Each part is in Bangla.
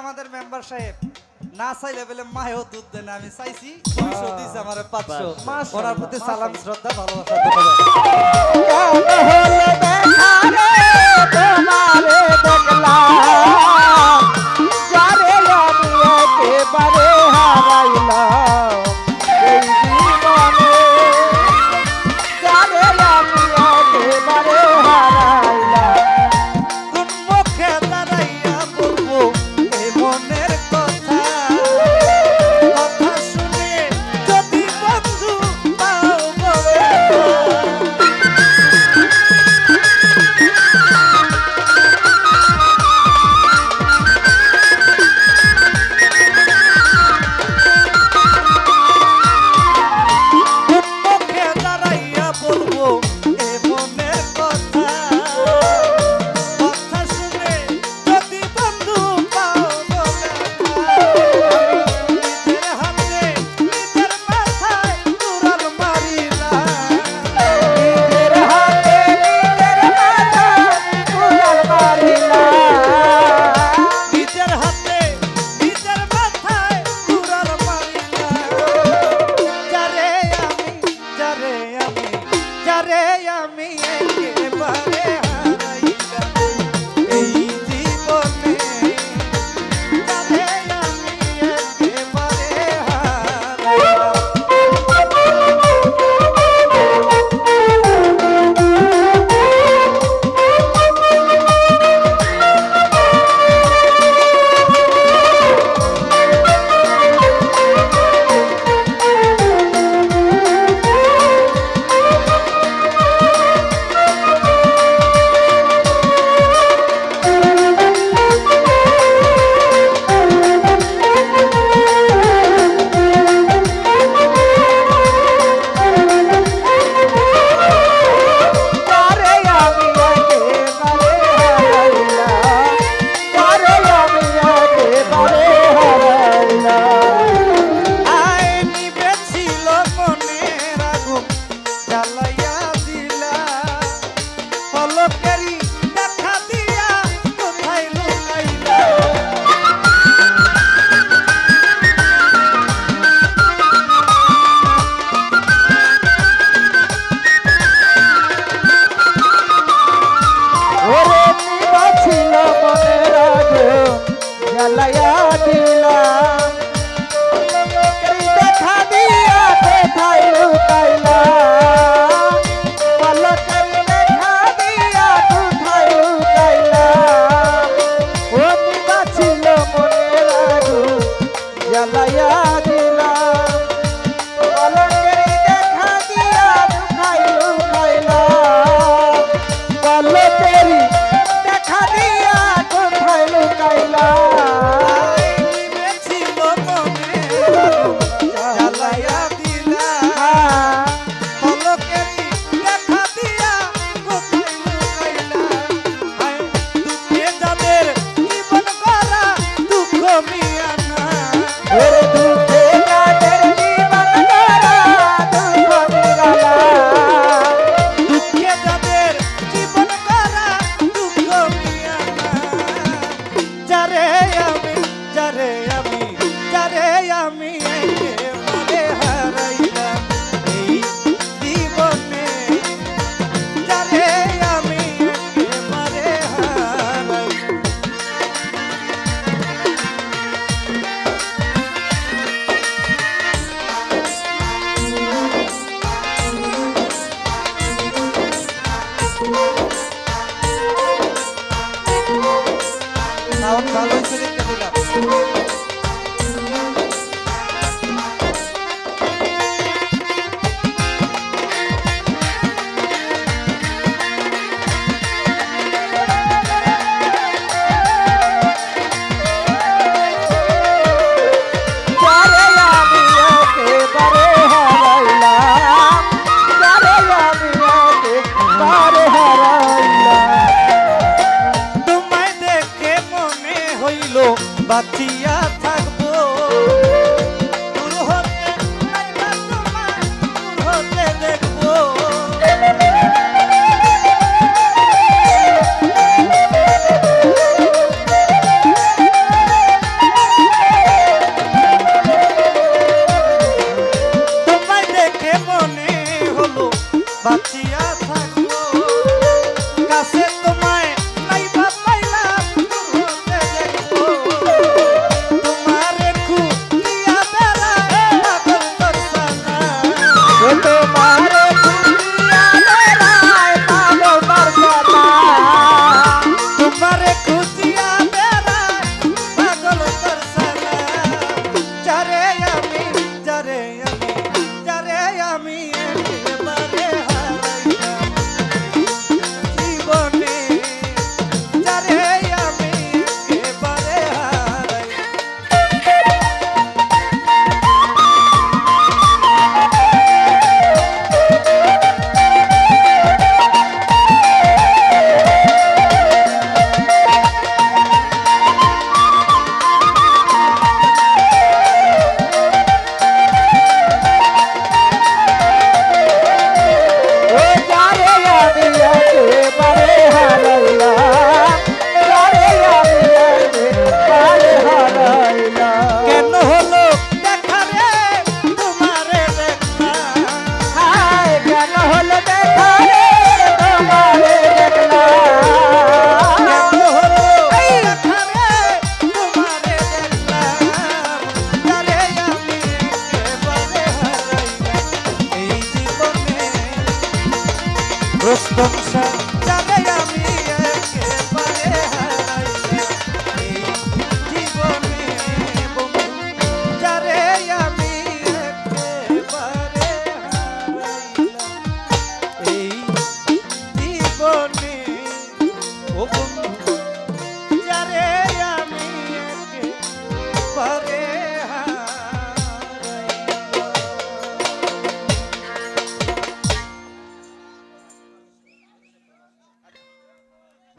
আমাদের মেম্বার সাহেব না চাইলে বলে মায়েও দুধ দেন আমি চাইছি দুইশো আমার পাঁচশো। ওনার প্রতি সালাম শ্রদ্ধা ভালোবাসা। everybody. যারে আমি একেবারে লোকেরই দেখা দিয়া কোথায় লুকাইলে? ওরে নিবাছিল মনে রাগ জ্বালায়া রে তোমার একেবারে হারাইয়া।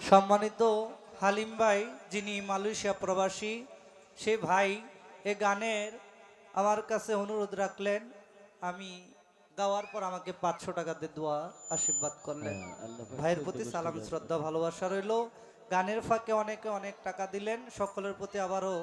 সম্মানিত হালিম ভাই যিনি মালয়েশিয়া প্রবাসী সে ভাই এ গানের আমার কাছে অনুরোধ রাখলেন আমি গাওয়ার পর আমাকে পাঁচশো টাকা দিয়ে দোয়া আশীর্বাদ করলেন। হ্যাঁ, ভাইয়ের প্রতি সালাম শ্রদ্ধা ভালোবাসা রইল। গানের ফাঁকে অনেকে অনেক টাকা দিলেন সকলের প্রতি আবারও